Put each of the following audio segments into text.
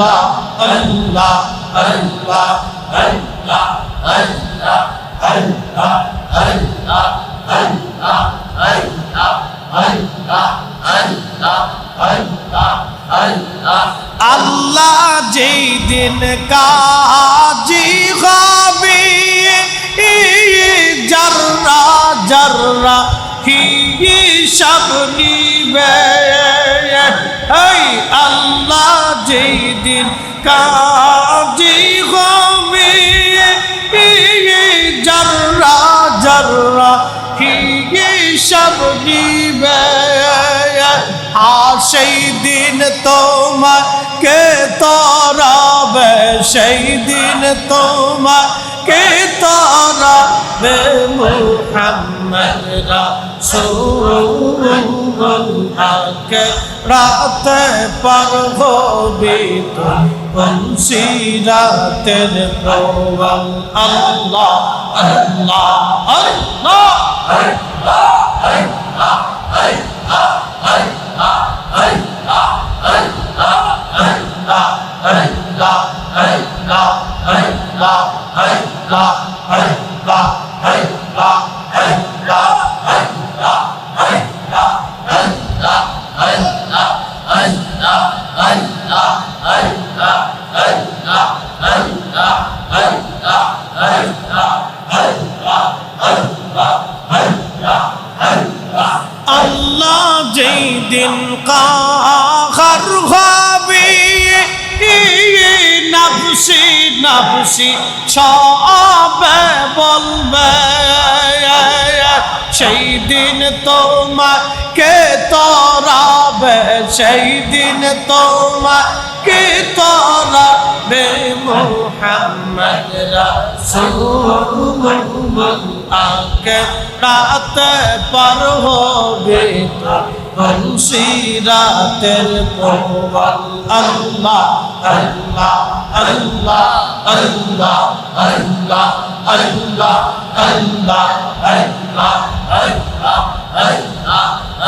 আল্লাহ আল্লাহ আল্লাহ আল্লাহ আল্লাহ আল্লাহ আল্লাহ আল্লাহ আল্লাহ আল্লাহ আল্লাহ আল্লাহ আল্লাহ আল্লাহ যেই দিন কাজি হবে জর্রা জর্রা হিসাব নিবে কাজি হবে জর্রা জর্রা হিসাব নিবে। আর সেই দিন তোমাকে তরাবে, সেই দিন তোমাকে তরাবে মুহাম্মদ রাসূলুল্লাহকে রাতে পার হবে তো বংশীরাতের প্রবল আল্লাহ আল্লাহ আল্লাহ আল্লাহ যেই দিন কাহার হবে নাফসি নাফসি সবে বলবে সেই দিন তোমাকে তরাবে সেই দিন তোমাকে তরাবে মোহাম্মদ রাসূলুল্লাহ আকে রাতে পার হবে বংশীরাতের প্রবল আল্লাহ আল্লাহ আল্লাহ আল্লাহ আল্লাহ আল্লাহ আল্লাহ আল্লাহ আল্লাহ আল্লাহ আল্লাহ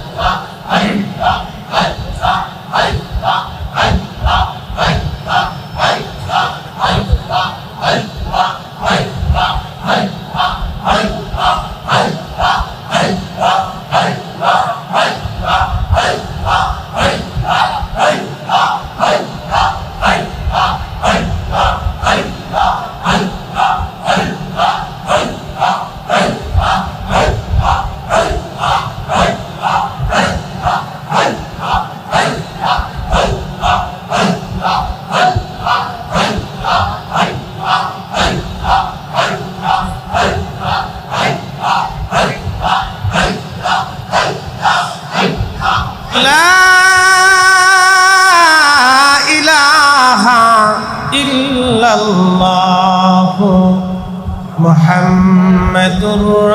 محمد